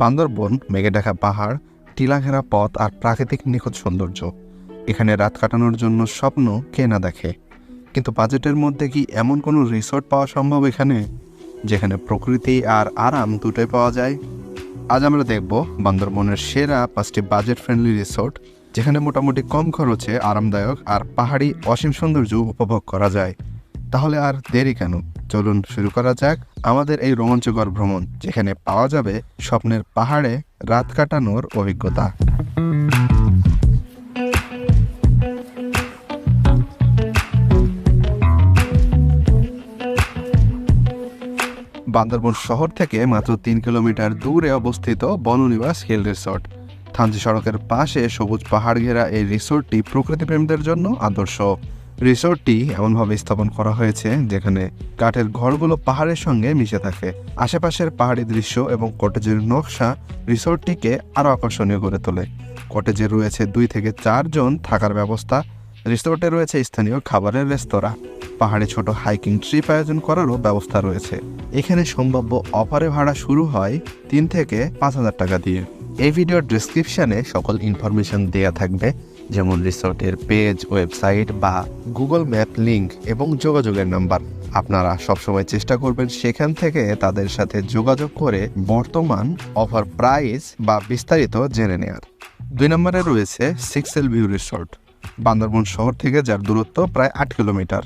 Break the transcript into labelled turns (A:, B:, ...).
A: বান্দরবন মেঘে ঢাকা পাহাড়, টিলাঘেরা পথ আর প্রাকৃতিক নিখুঁত সৌন্দর্য। এখানে রাত কাটানোর জন্য স্বপ্ন কে না দেখে? কিন্তু বাজেটের মধ্যে কি এমন কোনো রিসোর্ট পাওয়া সম্ভব এখানে, যেখানে প্রকৃতি আর আরাম দুটোই পাওয়া যায়? আজ আমরা দেখব বান্দরবনের সেরা পাঁচটি বাজেট ফ্রেন্ডলি রিসোর্ট, যেখানে মোটামুটি কম খরচে আরামদায়ক আর পাহাড়ি অসীম সৌন্দর্য উপভোগ করা যায়। তাহলে আর দেরি কেন? চলুন শুরু করা যাক আমাদের এই রোমাঞ্চকর ভ্রমণ, যেখানে পাওয়া যাবে স্বপ্নের পাহাড়ে রাত কাটানোর অভিজ্ঞতা। বান্দরবন শহর থেকে মাত্র তিন কিলোমিটার দূরে অবস্থিত বননিবাস হিল রিসোর্ট। থানচি সড়কের পাশে সবুজ পাহাড় ঘেরা এই রিসোর্টটি প্রকৃতিপ্রেমীদের জন্য আদর্শ। রিসোর্টটি এমনভাবে স্থাপন করা হয়েছে যেখানে কাঠের ঘরগুলো পাহাড়ের সঙ্গে মিশে থাকে। আশেপাশের পাহাড়ি দৃশ্য এবং কটেজের নকশা রিসোর্টটিকে আরও আকর্ষণীয় করে তোলে। কটেজে রয়েছে দুই থেকে চারজন থাকার ব্যবস্থা। রিসোর্টে রয়েছে স্থানীয় খাবারের রেস্তোরাঁ। পাহাড়ে ছোট হাইকিং ট্রিপ আয়োজন করারও ব্যবস্থা রয়েছে। এখানে সম্ভাব্য অফারে ভাড়া শুরু হয় তিন থেকে পাঁচ হাজার টাকা দিয়ে। এই ভিডিওর ডিসক্রিপশনে সকল ইনফরমেশন দেয়া থাকবে। যেমন রিসোর্টের পেজ, ওয়েবসাইট বা গুগল ম্যাপ লিঙ্ক এবং যোগাযোগের নাম্বার। আপনারা সবসময় চেষ্টা করবেন সেখান থেকে তাদের সাথে যোগাযোগ করে বর্তমান অফার প্রাইস বা বিস্তারিত জেনে নেয়ার। দুই নম্বরে রয়েছে সিক্সেল ভিউ রিসোর্ট, বান্দরবন শহর থেকে যার দূরত্ব প্রায় আট কিলোমিটার।